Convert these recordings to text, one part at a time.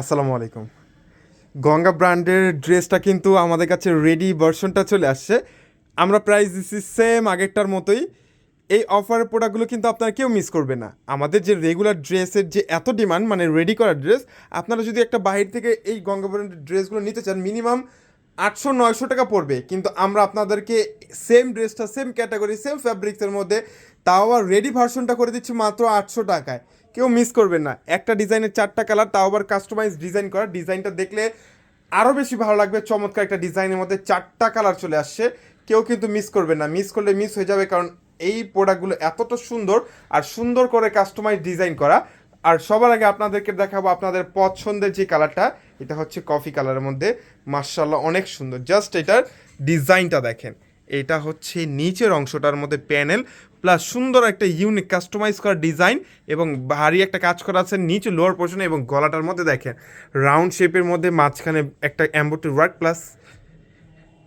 আসসালামু আলাইকুম। গঙ্গা ব্র্যান্ডের ড্রেসটা কিন্তু আমাদের কাছে রেডি ভার্সনটা চলে আসছে। আমরা প্রাইস দিচ্ছি সেম আগেরটার মতোই। এই অফারের প্রোডাক্টগুলো কিন্তু আপনারা কেউ মিস করবে না। আমাদের যে রেগুলার ড্রেসের যে এত ডিমান্ড মানে রেডি করা ড্রেস আপনারা যদি একটা বাহির থেকে এই গঙ্গা ব্র্যান্ডের ড্রেসগুলো নিতে চান মিনিমাম আটশো, নয়শো টাকা পড়বে। কিন্তু আমরা আপনাদেরকে সেম ড্রেসটা সেম ক্যাটাগরি সেম ফ্যাব্রিক্সের মধ্যে তাও আবার রেডি ভার্সনটা করে দিচ্ছি মাত্র আটশো টাকায়। কেউ মিস করবেন না। একটা ডিজাইনের চারটা কালার তাও আবার কাস্টমাইজ ডিজাইন করা। ডিজাইনটা দেখলে আরও বেশি ভালো লাগবে। চমৎকার একটা ডিজাইনের মধ্যে চারটা কালার চলে আসছে। কেউ কিন্তু মিস করবেন না। মিস করলে মিস হয়ে যাবে কারণ এই প্রোডাক্টগুলো এতটা সুন্দর আর সুন্দর করে কাস্টমাইজ ডিজাইন করা। আর সবার আগে আপনাদেরকে দেখাবো আপনাদের পছন্দের যে কালারটা এটা হচ্ছে কফি কালারের মধ্যে। মার্শাল্লাহ অনেক সুন্দর। জাস্ট এটার ডিজাইনটা দেখেন। এটা হচ্ছে নিচের অংশটার মধ্যে প্যানেল, প্লাস সুন্দর একটা ইউনিক কাস্টমাইজ করা ডিজাইন এবং ভারী একটা কাজ করা আছে নিচে লোয়ার পোর্শনে এবং গলাটার মধ্যে দেখেন। রাউন্ড শেপের মধ্যে মাঝখানে একটা অ্যাম্বোটি ওয়ার্ক, প্লাস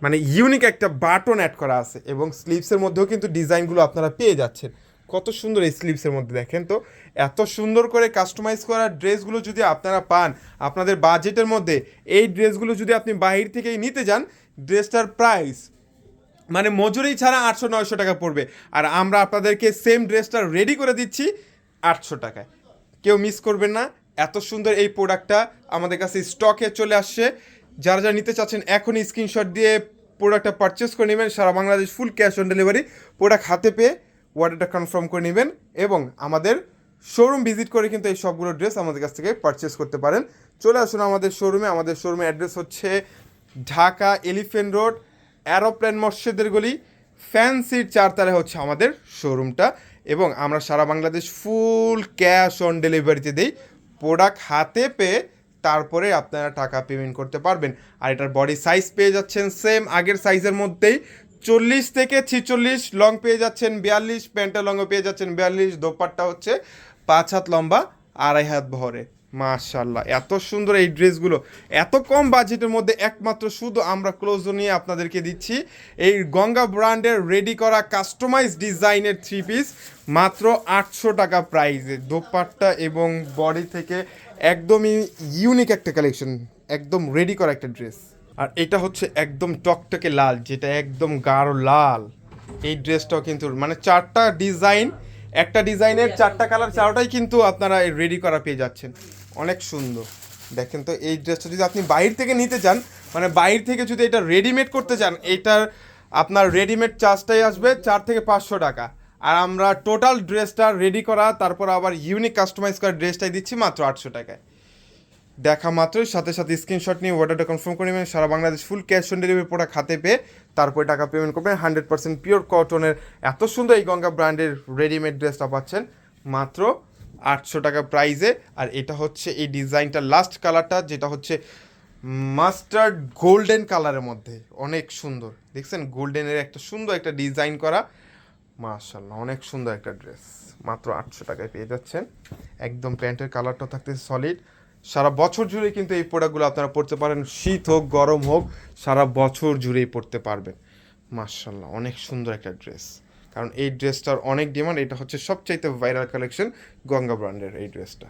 মানে ইউনিক একটা বাটন অ্যাড করা আছে এবং স্লিভসের মধ্যেও কিন্তু ডিজাইনগুলো আপনারা পেয়ে যাচ্ছেন। কত সুন্দর এই স্লিভসের মধ্যে দেখেন তো। এত সুন্দর করে কাস্টমাইজ করা ড্রেসগুলো যদি আপনারা পান, আপনাদের বাজেটের মধ্যে এই ড্রেসগুলো যদি আপনি বাহির থেকেই নিতে যান, ড্রেসটার প্রাইস মানে মজুরি ছাড়া আটশো নয়শো টাকা পড়বে। আর আমরা আপনাদেরকে সেম ড্রেসটা রেডি করে দিচ্ছি আটশো টাকায়। কেউ মিস করবেন না। এত সুন্দর এই প্রোডাক্টটা আমাদের কাছে স্টকে চলে আসছে। যারা যারা নিতে চাচ্ছেন, এখনই স্ক্রিনশট দিয়ে প্রোডাক্টটা পারচেস করে নেবেন। সারা Bangladesh full cash on delivery product হাতে পেয়ে অর্ডারটা কনফার্ম করে নেবেন এবং আমাদের শোরুম ভিজিট করে কিন্তু এই সবগুলো ড্রেস আমাদের কাছ থেকে পারচেস করতে পারেন। চলে আসুন আমাদের শোরুমে আমাদের শোরুমের অ্যাড্রেস হচ্ছে ঢাকা এলিফেন্ট রোড অ্যারোপ্লেন মসজিদের গলি। ফ্যান্সির চারতলায় হচ্ছে আমাদের শোরুমটা এবং আমরা সারা বাংলাদেশ ফুল ক্যাশ অন ডেলিভারিতে দিই। প্রোডাক্ট হাতে পেয়ে তারপরে আপনারা টাকা পেমেন্ট করতে পারবেন। আর এটার বডি সাইজ পেয়ে যাচ্ছেন সেম আগের সাইজের মধ্যেই। চল্লিশ থেকে ছিচল্লিশ লং পেয়ে যাচ্ছেন বিয়াল্লিশ প্যান্টা লংও পেয়ে যাচ্ছেন বিয়াল্লিশ, দোপাট্টা হচ্ছে পাঁচ হাত লম্বা, আড়াই হাত ভরে। মাশাল্লাহ এত সুন্দর এই ড্রেসগুলো। এত কম বাজেটের মধ্যে একমাত্র শুধু আমরা ক্লোজ নিয়ে আপনাদেরকে দিচ্ছি। এই গঙ্গা ব্র্যান্ডের রেডি করা কাস্টমাইজ ডিজাইনের থ্রি পিস মাত্র আটশো টাকা প্রাইসে দোপাট্টা এবং বডি থেকে একদমই ইউনিক একটা কালেকশন একদম রেডি করা একটা ড্রেস আর এটা হচ্ছে একদম টকটকে লাল, যেটা একদম গাঢ় লাল। এই ড্রেসটাও কিন্তু মানে চারটা ডিজাইন, একটা ডিজাইনের চারটা কালার চারটাই কিন্তু আপনারা রেডি করা পেয়ে যাচ্ছেন। অনেক সুন্দর। দেখেন তো, এই ড্রেসটা যদি আপনি বাইরে থেকে নিতে চান মানে বাইরে থেকে যদি এটা রেডিমেড করতে চান, এটার আপনার রেডিমেড চার্জটাই আসবে চার থেকে পাঁচশো টাকা। আর আমরা টোটাল ড্রেসটা রেডি করা, তারপর আবার ইউনিক কাস্টমাইজ করা ড্রেসটাই দিচ্ছি মাত্র আটশো টাকায়। দেখা মাত্রই, সাথে সাথে স্ক্রিনশট নিয়ে অর্ডারটা কনফার্ম করে নেবেন। সারা Bangladesh full cash on delivery product হাতে পেয়ে তারপরে টাকা পেমেন্ট করবেন। হান্ড্রেড পার্সেন্ট পিওর কটনের এত সুন্দর এই গঙ্গা ব্র্যান্ডের রেডিমেড ড্রেসটা পাচ্ছেন। মাত্র আটশো টাকা প্রাইজে আর এটা হচ্ছে এই ডিজাইনটা লাস্ট কালারটা যেটা হচ্ছে মাস্টার্ড গোল্ডেন কালারের মধ্যে। অনেক সুন্দর। দেখছেন? গোল্ডেনের একটা সুন্দর একটা ডিজাইন করা। মাশাল্লাহ অনেক সুন্দর একটা ড্রেস মাত্র আটশো টাকায় পেয়ে যাচ্ছেন। একদম প্যান্টের কালারটা থাকতে সলিড সারা বছর জুড়ে কিন্তু এই প্রোডাক্টগুলো আপনারা পড়তে পারেন। শীত হোক, গরম হোক, সারা বছর জুড়েই পড়তে পারবেন। মার্শাল্লাহ অনেক সুন্দর একটা ড্রেস। কারণ এই ড্রেসটার অনেক ডিমান্ড, এটা হচ্ছে সবচাইতে ভাইরাল কালেকশন গঙ্গা ব্র্যান্ডের এই ড্রেসটা।